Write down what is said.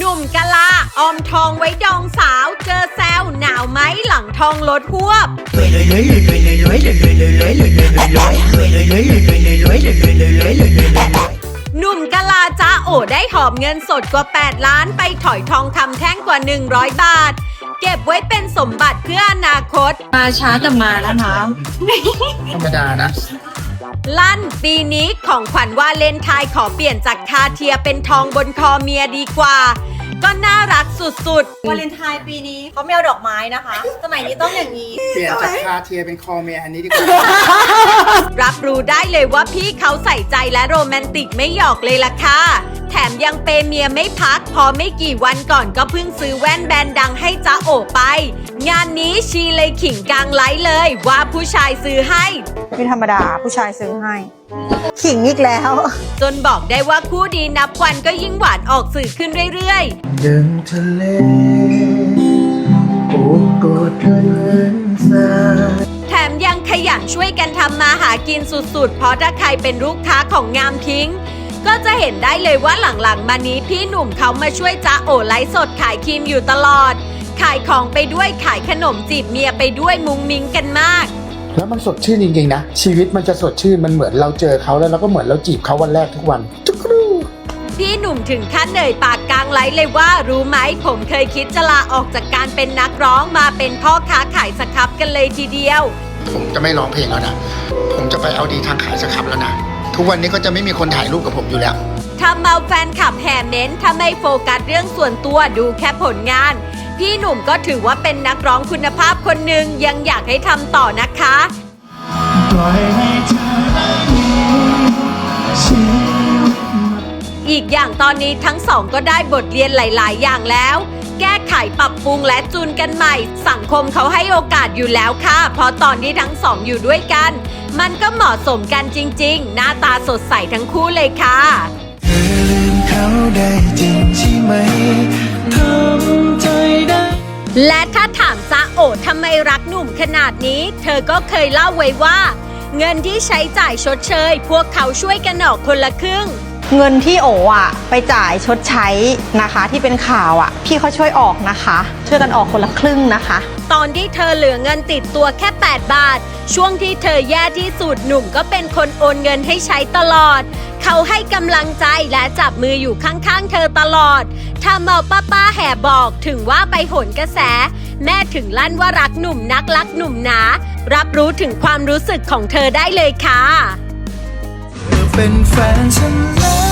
หนุ่มกะลาออมทองไว้ดองสาว เจอแซวหนาวไหมหลังทองลดหวบ หนุ่มกะลาจ้าโอได้หอบเงินสดกว่า 8 ล้านไปถอยทองคำแท่งกว่า 100 บาท เก็บไว้เป็นสมบัติเพื่ออนาคต มาช้าแต่มานะคะ ธรรมดานะ ลั่นปีนี้ของขวัญวาเลนไทน์ขอเปลี่ยนจากคาเทียเป็นทองบนคอเมียดีกว่า ก็น่ารักสุดวาเลนไทน์ปีนี้เขาไม่เอาดอกไม้นะคะ สมัยนี้ต้องอย่างนี้เปลี่ยนจากคาเทียเป็นคอเมียอันนี้ดีกว่า ๆ รับรู้ได้เลยว่าพี่เขาใส่ใจและโรแมนติกไม่หยอกเลยล่ะค่ะ แถมยังเปย์เมียไม่พัก พอไม่กี่วันก่อนก็เพิ่งซื้อแว่นแบรนด์ดังให้จ้าโอไป งานนี้ชีเลยขิงกลางไลฟ์เลย ว่าผู้ชายซื้อให้ ไม่ธรรมดาผู้ชายซื้อให้ ขิงอีกแล้ว จนบอกได้ว่าคู่ดีนับวันก็ยิ่งหวานออกสื่อขึ้นเรื่อยๆดึงทะเลโอ้กอดเธอเหมือนสายแถมยังขยันช่วยกันทำมาหากินสุดๆ เพราะถ้าใครเป็นลูกค้าของงามทิ้ง ก็จะเห็นได้เลยว่าหลังๆ มานี้พี่หนุ่มเขามาช่วยจ้าโอไลฟ์สดขายครีมอยู่ตลอด ขายของไปด้วยขายขนมจีบเมียไปด้วยมุงมิงกันมาก แล้วมันสดชื่นจริงๆนะ ชีวิตมันจะสดชื่นมันเหมือนเราเจอเขาแล้วเราก็เหมือนเราจีบเขาวันแรกทุกวันจุกรูพี่หนุ่มถึงขั้นเอ่ยปากกลางไลฟ์เลยว่ารู้ไหมผมเคยคิดจะลาออกจากการเป็นนักร้องมาเป็นพ่อค้าขายสครับกันเลยทีเดียว ผมจะไม่ร้องเพลงแล้วนะ ผมจะไปเอาดีทางขายสครับแล้วนะ ทุกวันนี้ก็จะไม่มีคนถ่ายรูปกับผมอยู่แล้ว ทำเอาแฟนคลับแห่เน้นถ้าไม่โฟกัสเรื่องส่วนตัวดูแค่ผลงาน พี่หนุ่มก็ถือว่าเป็นนักร้องคุณภาพคนหนึ่งยังอยากให้ทำต่อนะคะ อีกอย่างตอนนี้ทั้งสองก็ได้บทเรียนหลาย ๆ อย่างแล้ว แก้ไขปรับปรุงและจูนกันใหม่ สังคมเขาให้โอกาสอยู่แล้วค่ะ เพราะตอนที่ทั้งสองอยู่ด้วยกัน มันก็เหมาะสมกันจริง ๆ หน้าตาสดใสทั้งคู่เลยค่ะเธอลืมเขาได้จริงใช่ไหมทำใจได้และถ้าถามจ้าโอทำไมรักหนุ่มขนาดนี้ เธอก็เคยเล่าไว้ว่า เงินที่ใช้จ่ายชดเชย พวกเขาช่วยกันออกคนละครึ่ง เงินที่โออะไปจ่ายชดใช้นะคะที่เป็นข่าวอะ พี่เขาช่วยออกนะคะ ช่วยกันออกคนละครึ่งนะคะ ตอนที่เธอเหลือเงินติดตัวแค่ 8 บาท ช่วงที่เธอแย่ที่สุดหนุ่มก็เป็นคนโอนเงินให้ใช้ตลอด เขาให้กำลังใจและจับมืออยู่ข้างๆ เธอตลอดถ้าเมาป้าป้าๆแห่บอกถึงว่าไปโหนกระแส แม่ถึงลั่นว่ารักหนุ่มนักรักหนุ่มหนา รับรู้ถึงความรู้สึกของเธอได้เลยค่ะ เป็นแฟนฉันแล้ว